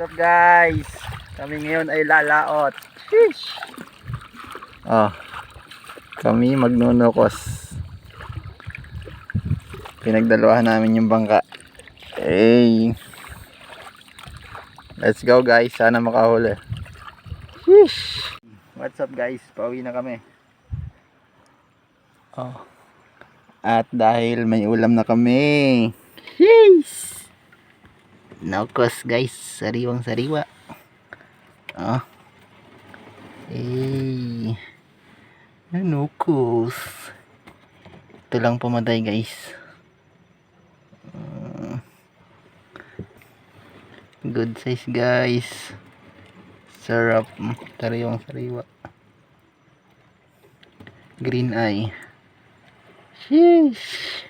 What's up guys? Kami ngayon ay lalaot. Fish! Oh, kami magnunukos. Pinagdalawahan namin yung bangka. Hey! Let's go guys. Sana makahuli. Fish! What's up guys? Pauwi na kami. Oh. At dahil may ulam na kami. Yes! Nokos guys, sariwang sariwa. Ah. Eh. Nokos. Ito lang pumatay guys. Ah. good size guys. Sarap. Sariwang sariwa. Green eye. Sheesh.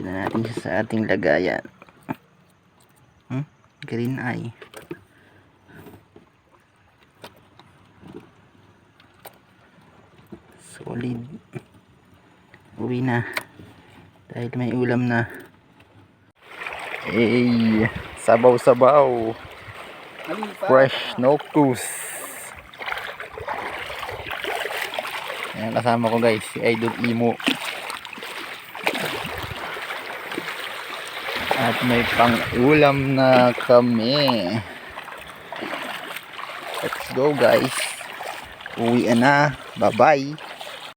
Lagyan na natin siya sa ating lagayan. Hmm? Green eye. Solid. Uwi na. Dahil may ulam na. Hey, sabaw-sabaw. Fresh noctus. Ayan, kasama ko guys, si Idol Imo. At may pang ulam na kami. Let's go guys. Uwi na. Bye bye.